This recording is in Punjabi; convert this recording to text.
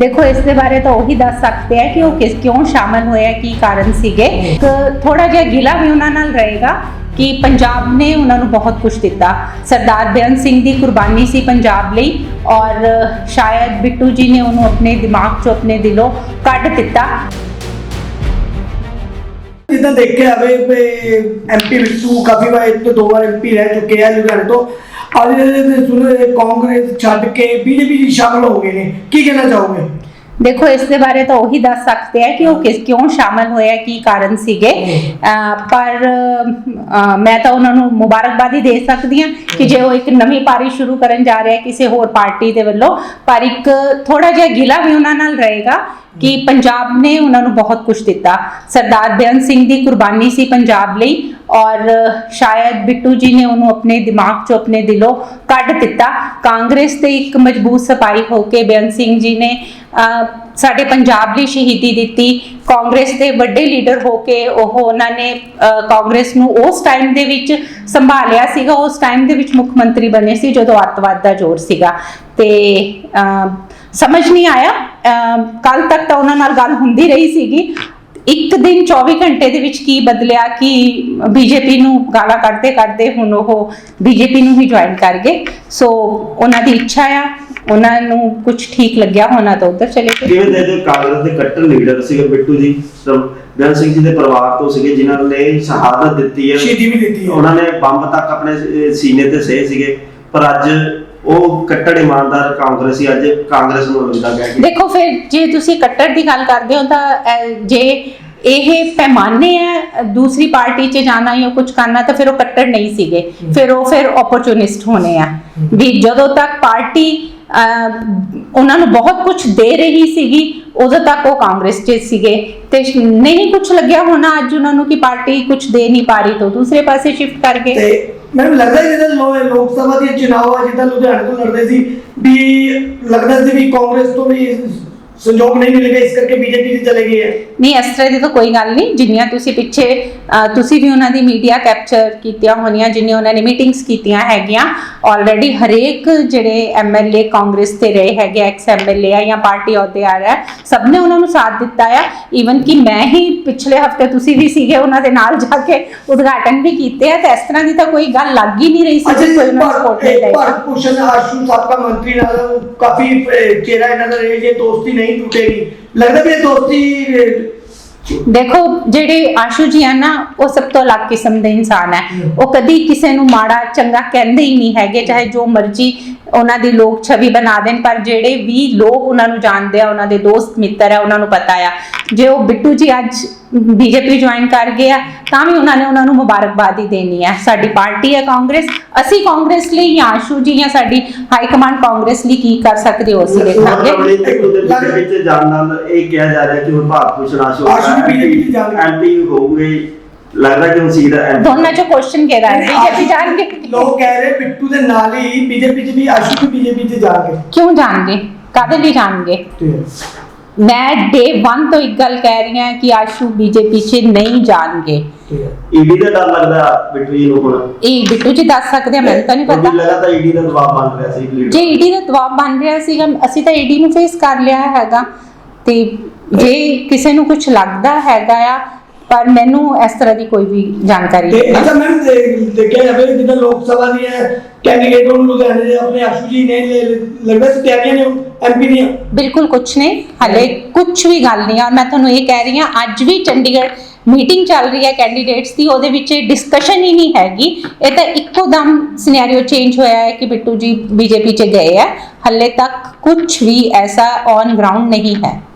ਦੇਖੋ, ਇਸ ਦੇ ਬਾਰੇ ਤਾਂ ਉਹੀ ਦੱਸ ਸਕਦੇ ਆ ਕਿ ਉਹ ਕਿਸ ਕਿਉਂ ਸ਼ਾਮਲ ਹੋਏ ਕੀ ਕਾਰਨ ਸੀਗੇ। ਥੋੜਾ ਜਿਹਾ ਗਿਲਾ ਵੀ ਉਹਨਾਂ ਨਾਲ ਰਹੇਗਾ ਕਿ ਪੰਜਾਬ ਨੇ ਉਹਨਾਂ ਨੂੰ ਬਹੁਤ ਕੁਝ ਦਿੱਤਾ। ਸਰਦਾਰ ਬੇਅੰਤ ਸਿੰਘ ਦੀ ਕੁਰਬਾਨੀ ਸੀ ਪੰਜਾਬ ਲਈ ਔਰ ਸ਼ਾਇਦ ਬਿੱਟੂ ਜੀ ਨੇ ਉਹਨੂੰ ਆਪਣੇ ਦਿਮਾਗ 'ਚੋਂ ਆਪਣੇ ਦਿਲੋਂ ਕੱਢ ਦਿੱਤਾ। ਜਿੱਦਾਂ ਦੇਖਿਆ ਜਾਵੇ ਐਮਪੀ ਬਿੱਟੂ ਕਾਫੀ ਵਾਰ ਇੱਕ ਤੋਂ ਦੋ ਵਾਰ ਐਮਪੀ ਰਹਿ ਚੁੱਕੇ ਆ ਲੁਧਿਆਣੇ ਤੋਂ। ਅੱਜ ਦੇ ਸੁਣੇ ਕਾਂਗਰਸ ਛੱਡ ਕੇ ਬੀਜੇਪੀ ਜੀ ਸ਼ਾਮਲ ਹੋ ਗਏ ਨੇ। ਕੀ ਕਹਿਣਾ ਚਾਹੋਗੇ? ਦੇਖੋ ਇਸ ਦੇ ਬਾਰੇ ਤਾਂ ਉਹੀ ਦੱਸ ਸਕਦੇ ਆ ਕਿ ਉਹ ਕਿਸ ਕਿਉਂ ਸ਼ਾਮਲ ਹੋਏ ਆ ਕੀ ਕਾਰਨ ਸੀਗੇ। ਪਰ ਮੈਂ ਤਾਂ ਉਹਨਾਂ ਨੂੰ ਮੁਬਾਰਕਬਾਦ ਹੀ ਦੇ ਸਕਦੀ ਹਾਂ ਕਿ ਜੇ ਉਹ ਇੱਕ ਨਵੀਂ ਪਾਰੀ ਸ਼ੁਰੂ ਕਰਨ ਜਾ ਰਹੇ ਆ ਕਿਸੇ ਹੋਰ ਪਾਰਟੀ ਦੇ ਵੱਲੋਂ। ਪਰ ਇੱਕ ਥੋੜਾ ਜਿਹਾ ਗਿਲਾ ਵੀ ਉਹਨਾਂ ਨਾਲ ਰਹੇਗਾ ਕਿ ਪੰਜਾਬ ਨੇ ਉਹਨਾਂ ਨੂੰ ਬਹੁਤ ਕੁਝ ਦਿੱਤਾ। ਸਰਦਾਰ ਬੇਅੰਤ ਸਿੰਘ ਦੀ ਕੁਰਬਾਨੀ ਸੀ ਪੰਜਾਬ ਲਈ। ਔਰ ਸ਼ਾਇਦ ਬਿੱਟੂ ਜੀ ਨੇ ਉਹਨੂੰ ਆਪਣੇ ਦਿਮਾਗ 'ਚੋਂ ਆਪਣੇ ਦਿਲੋਂ ਕੱਢ ਦਿੱਤਾ। ਕਾਂਗਰਸ ਤੇ ਇੱਕ ਮਜ਼ਬੂਤ ਸਪਾਈ ਹੋ ਕੇ ਬੇਅੰਤ ਸਿੰਘ ਜੀ ਨੇ ਸਾਡੇ ਪੰਜਾਬ ਲਈ ਸ਼ਹੀਦੀ ਦਿੱਤੀ। ਕਾਂਗਰਸ ਦੇ ਵੱਡੇ ਲੀਡਰ ਹੋ ਕੇ ਉਹ ਉਹਨਾਂ ਨੇ ਅਹ, ਕਾਂਗਰਸ ਨੂੰ ਉਸ ਟਾਈਮ ਦੇ ਵਿੱਚ ਸੰਭਾਲਿਆ ਸੀਗਾ। ਉਸ ਟਾਈਮ ਦੇ ਵਿੱਚ ਮੁੱਖ ਮੰਤਰੀ ਬਣੇ ਸੀ ਜਦੋਂ ਅੱਤਵਾਦ ਦਾ ਜ਼ੋਰ ਸੀਗਾ। ਤੇ ਅਹ, ਸਮਝ ਨਹੀਂ ਆਇਆ। ਕੱਲ ਤੱਕ ਤਾਂ ਉਹਨਾਂ ਨਾਲ ਗੱਲ ਹੁੰਦੀ ਰਹੀ ਸੀਗੀ। ਇੱਕ ਦਿਨ 24 ਘੰਟੇ ਦੇ ਵਿੱਚ ਕੀ ਬਦਲਿਆ ਕਿ ਬੀਜੇਪੀ ਨੂੰ ਗਾਲਾਂ ਕੱਢਦੇ ਕੱਢਦੇ ਹੁਣ ਉਹ ਬੀਜੇਪੀ ਨੂੰ ਹੀ ਜੁਆਇਨ ਕਰ ਗਏ। ਸੋ ਉਹਨਾਂ ਦੀ ਇੱਛਾ ਆ ਉਹਨਾਂ ਨੂੰ ਕੁਝ ਠੀਕ ਲੱਗਿਆ ਹੋਣਾ ਤਾਂ ਉਧਰ ਚਲੇ ਗਏ। ਕਿਵੇਂ ਦੇ ਦੇ ਕਾਂਗਰਸ ਦੇ ਕੱਟੜ ਲੀਡਰ ਸੀਗੇ ਬਿੱਟੂ ਜੀ? ਬੇਅੰਤ ਸਿੰਘ ਜੀ ਦੇ ਪਰਿਵਾਰ ਤੋਂ ਸੀਗੇ ਜਿਨ੍ਹਾਂ ਨੇ ਸ਼ਹਾਦਤ ਦਿੱਤੀ ਹੈ। ਸ਼ਹੀਦੀ ਵੀ ਦਿੱਤੀ ਹੈ। ਉਹਨਾਂ ਨੇ ਬੰਬ ਤੱਕ ਆਪਣੇ ਸੀਨੇ ਤੇ ਸਹੇ ਸੀਗੇ। ਪਰ ਅੱਜ ਉਹ ਕੱਟੜ ਇਮਾਨਦਾਰ ਕਾਂਗਰਸੀ ਅੱਜ ਕਾਂਗਰਸ ਨੂੰ ਲੁੱਟਦਾ ਗਿਆ ਕਿ। ਦੇਖੋ ਫਿਰ ਜੇ ਤੁਸੀਂ ਕੱਟੜ ਦੀ ਗੱਲ ਕਰਦੇ ਹੋ ਤਾਂ ਅਹ, ਜੇ ਇਹ ਪੈਮਾਨੇ ਹੈ ਦੂਸਰੀ ਪਾਰਟੀ 'ਚ ਜਾਣਾ ਜਾਂ ਕੁਝ ਕਰਨਾ ਤਾਂ ਫਿਰ ਉਹ ਕੱਟੜ ਨਹੀਂ ਸੀਗੇ। ਫਿਰ ਉਹ ਫਿਰ ਓਪਰਚੁਨਿਸਟ ਹੋਣੇ ਆ। ਵੀ ਜਦੋਂ ਤੱਕ ਪਾਰਟੀ ਅਹ, ਉਹਨਾਂ ਨੂੰ ਬਹੁਤ ਕੁਝ ਦੇ ਰਹੀ ਸੀਗੀ ਉਦੋਂ ਤੱਕ ਉਹ ਕਾਂਗਰਸ 'ਚ ਸੀਗੇ। ਤੇ ਸ਼- ਨਹੀਂ ਕੁਝ ਲੱਗਿਆ ਹੋਣਾ ਅੱਜ ਉਹਨਾਂ ਨੂੰ ਕਿ ਪਾਰਟੀ ਕੁਝ ਦੇ ਨਹੀਂ ਪਾ ਰਹੀ ਤਾਂ ਦੂਸਰੇ ਪਾਸੇ ਸ਼ਿਫਟ ਕਰ ਗਏ। ਤੇ ਮੈਨੂੰ ਲੱਗਦਾ ਜਿੱਦਾਂ ਲੋ- ਲੋਕ ਸਭਾ ਦੀਆਂ ਚੁਣਾਵਾਂ ਜਿੱਦਾਂ ਲੁਧਿਆਣੇ ਤੋਂ ਲੜਦੇ ਸੀ, ਵੀ ਲੱਗਦਾ ਸੀ ਵੀ ਕਾਂਗਰਸ ਤੋਂ ਵੀ ਸੰਯੋਗ ਨਹੀਂ ਮਿਲੇਗਾ ਇਸ ਕਰਕੇ ਬੀਜੇਪੀ ਚ ਚਲੇ ਗਏ ਹੈ। ਨਹੀਂ ਇਸ ਤਰ੍ਹਾਂ ਦੀ ਤਾਂ ਕੋਈ ਗੱਲ ਨਹੀਂ। ਜਿੰਨੀਆਂ ਤੁਸੀਂ ਪਿੱਛੇ ਅਹ, ਤੁਸੀਂ ਵੀ ਉਹਨਾਂ ਦੀ ਮੀਡੀਆ ਕੈਪਚਰ ਕੀਤੀਆਂ ਹੋਣੀਆਂ ਜਿੰਨੀਆਂ ਉਹਨਾਂ ਨੇ ਮੀਟਿੰਗਸ ਕੀਤੀਆਂ ਹੈਗੀਆਂ ਆਲਰੇਡੀ ਹਰੇਕ ਜਿਹੜੇ ਐਮਐਲਏ ਕਾਂਗਰਸ ਤੇ ਰਹੇ ਹੈਗੇ ਐਕਸ ਐਮਐਲਏ ਆ ਜਾਂ ਪਾਰਟੀ ਅਹੁਦੇ ਆ ਰਿਹਾ ਸਭ ਨੇ ਉਹਨਾਂ ਨੂੰ ਸਾਥ ਦਿੱਤਾ ਆ। ਈਵਨ ਕਿ ਮੈਂ ਹੀ ਪਿਛਲੇ ਹਫ਼ਤੇ ਤੁਸੀਂ ਵੀ ਸੀਗੇ ਉਹਨਾਂ ਦੇ ਨਾਲ ਜਾ ਕੇ ਉਦਘਾਟਨ ਵੀ ਕੀਤੇ ਆ ਤੇ ਇਸ ਤਰ੍ਹਾਂ ਦੀ ਤਾਂ ਕੋਈ ਗੱਲ ਲੱਗ ਹੀ ਨਹੀਂ ਰਹੀ ਸੀ ਕਿ ਕੋਈ ਉਹਨਾਂ ਨੂੰ ਸਪੋਰਟ ਨਹੀਂ ਭਾਰਤ ਭੂਸ਼ਣ ਆਸ਼ੂ ਸਾਬਕਾ ਮੰਤਰੀ ਨਾਲ ਕਾਫੀ ਅਹ, ਚਿਹਰਾ ਇਹਨਾਂ ਦਾ ਰਹੇ ਜੇ ਦੋਸਤੀ ਨਹੀਂ ਟੁੱਟੇਗੀ। ਲੱਗਦਾ ਵੀ ਇਹ ਦੋਸਤੀ ਦੇਖੋ ਜਿਹੜੇ ਆਸ਼ੂ ਜੀ ਆ ਨਾ ਉਹ ਸਭ ਤੋਂ ਅਲੱਗ ਕਿਸਮ ਦੇ ਇਨਸਾਨ ਹੈ। ਉਹ ਕਦੀ ਕਿਸੇ ਨੂੰ ਮਾੜਾ ਚੰਗਾ ਕਹਿੰਦੇ ਹੀ ਨਹੀਂ ਹੈਗੇ ਚਾਹੇ ਜੋ ਮਰਜ਼ੀ ਉਹਨਾਂ ਦੀ ਲੋਕ ਛਵੀ ਬਣਾ ਦੇਣ ਪਰ ਜਿਹੜੇ ਵੀ ਲੋਕ ਉਹਨਾਂ ਨੂੰ ਜਾਣਦੇ ਆ ਉਹਨਾਂ ਦੇ ਦੋਸਤ ਮਿੱਤਰ ਆ ਉਹਨਾਂ ਨੂੰ ਪਤਾ ਆ। ਜੇ ਉਹ ਬਿੱਟੂ ਜੀ ਅੱਜ ਬੀਜੇਪੀ ਜੁਆਇਨ ਕਰ ਗਏ ਆ ਤਾਂ ਵੀ ਉਹਨਾਂ ਨੇ ਉਹਨਾਂ ਨੂੰ ਮੁਬਾਰਕਬਾਦ ਹੀ ਦੇਣੀ ਹੈ। ਸਾਡੀ ਪਾਰਟੀ ਹੈ ਕਾਂਗਰਸ ਅਸੀਂ ਕਾਂਗਰਸ ਲਈ ਜਾਂ ਆਸ਼ੂ ਜੀ ਜਾਂ ਸਾਡੀ ਹਾਈ ਕਮਾਂਡ ਕਾਂਗਰਸ ਲਈ ਕੀ ਕਰ ਸਕਦੇ ਹੋ ਅਸੀਂ ਦੇਖਾਂਗੇ। ਆਪਣੇ ਬਿੱਟੂ ਦੇ ਵਿੱਚ ਜਾਣ ਨਾਲ ਇਹ ਕਿਹਾ ਜਾ ਰਿਹਾ ਕਿ ਹੁਣ ਭਾਰਤ ਭੂਸ਼ਣ ਆਸ਼ੂ ਆਸ਼ੂ ਵੀ। ਐਮਪੀ ਹੋਊਗੇ ਲੱਗਦਾ ਕਿ ਹੁਣ ਸੀਟ ਐਮਪੀ ਦੋਨਾਂ ਚੋਂ ਕੁਐਸਚਨ ਕਿਹੜਾ ਹੈ? ਬੀਜੇਪੀ ਜਾਣਗੇ? ਲੋਕ ਕਹਿ ਰਹੇ ਬਿੱਟੂ ਦੇ ਨਾਲ ਹੀ ਬੀਜੇਪੀ ਚ ਵੀ ਆਸ਼ੂ ਵੀ ਬੀਜੇਪੀ ਚ ਜਾਣਗੇ। ਕਿਉਂ ਜਾਣਗੇ? ਕਾਦੇ ਲਈ ਜਾਣਗੇ? ਮੈਂ ਡੇ 1 ਤੋਂ ਇੱਕ ਗੱਲ ਕਹਿ ਰਹੀ ਹਾਂ ਕਿ ਆਸ਼ੂ ਬੀਜੇਪੀ 'ਚ ਨਹੀਂ ਜਾਣਗੇ। ਈਡੀ ਦਾ ਡਰ ਲੱਗਦਾ ਬਿੱਟੂ ਜੀ ਨੂੰ ਹੁਣ। ਇਹ ਬਿੱਟੂ ਜੀ ਦੱਸ ਸਕਦੇ ਆ ਮੈਨੂੰ ਤਾਂ ਨਹੀਂ ਪਤਾ। ਲਗਾਤਾਰ ਈਡੀ ਦਾ ਦਬਾਅ ਬਣ ਰਿਹਾ ਸੀ leader ਜੇ ਈਡੀ ਦਾ ਦਬਾਅ ਬਣ ਰਿਹਾ ਸੀਗਾ ਅਸੀਂ ਤਾਂ ਈਡੀ ਨੂੰ ਫੇਸ ਕਰ ਲਿਆ ਹੈਗਾ। ਤੇ ਜੇ ਕਿਸੇ ਨੂੰ ਕੁਝ ਲੱਗਦਾ ਹੈਗਾ ਆ ਪਰ ਮੈਨੂੰ ਇਸ ਤਰ੍ਹਾਂ ਦੀ ਕੋਈ ਵੀ ਜਾਣਕਾਰੀ ਤੇ ਨਹੀਂ। ਹੈ ਅੱਛਾ ਮੈਂ ਦੇਖਿਆ ਜਾਵੇ ਜਿੱਦਾਂ ਲੋਕ ਸਭਾ ਦੀਆਂ ਕੈਂਡੀਡੇਟ ਨੂੰ ਲੁਧਿਆਣੇ ਦੇ ਆਪਣੇ ਆਸ਼ੂ ਜੀ ਨੇ ਲ- ਲੱਗਦਾ ਸੀ ਤਿਆਰੀਆਂ ਨੇ ਐਮਪੀ ਦੀਆਂ? ਬਿਲਕੁਲ ਕੁਝ ਨਹੀਂ ਹਲੇ ਕੁਝ ਵੀ ਗੱਲ ਨਹੀਂ। ਔਰ ਮੈਂ ਤੁਹਾਨੂੰ ਇਹ ਕਹਿ ਰਹੀ ਹਾਂ ਅੱਜ ਵੀ ਚੰਡੀਗੜ੍ਹ ਮੀਟਿੰਗ ਚੱਲ ਰਹੀ ਹੈ ਕੈਂਡੀਡੇਟਸ ਦੀ ਉਹਦੇ ਵਿੱਚ ਡਿਸਕਸ਼ਨ ਹੀ ਨਹੀਂ ਹੈਗੀ। ਇਹ ਤਾਂ ਇੱਕੋ ਦਮ ਸਿਨੈਰੀਓ ਚੇਂਜ ਹੋਇਆ ਹੈ ਕਿ ਬਿੱਟੂ ਜੀ ਬੀਜੇਪੀ 'ਚ ਗਏ ਹੈ ਹਲੇ ਤੱਕ ਕੁਝ ਵੀ ਐਸਾ ਔਨ ਗਰਾਊਂਡ ਨਹੀਂ ਹੈ।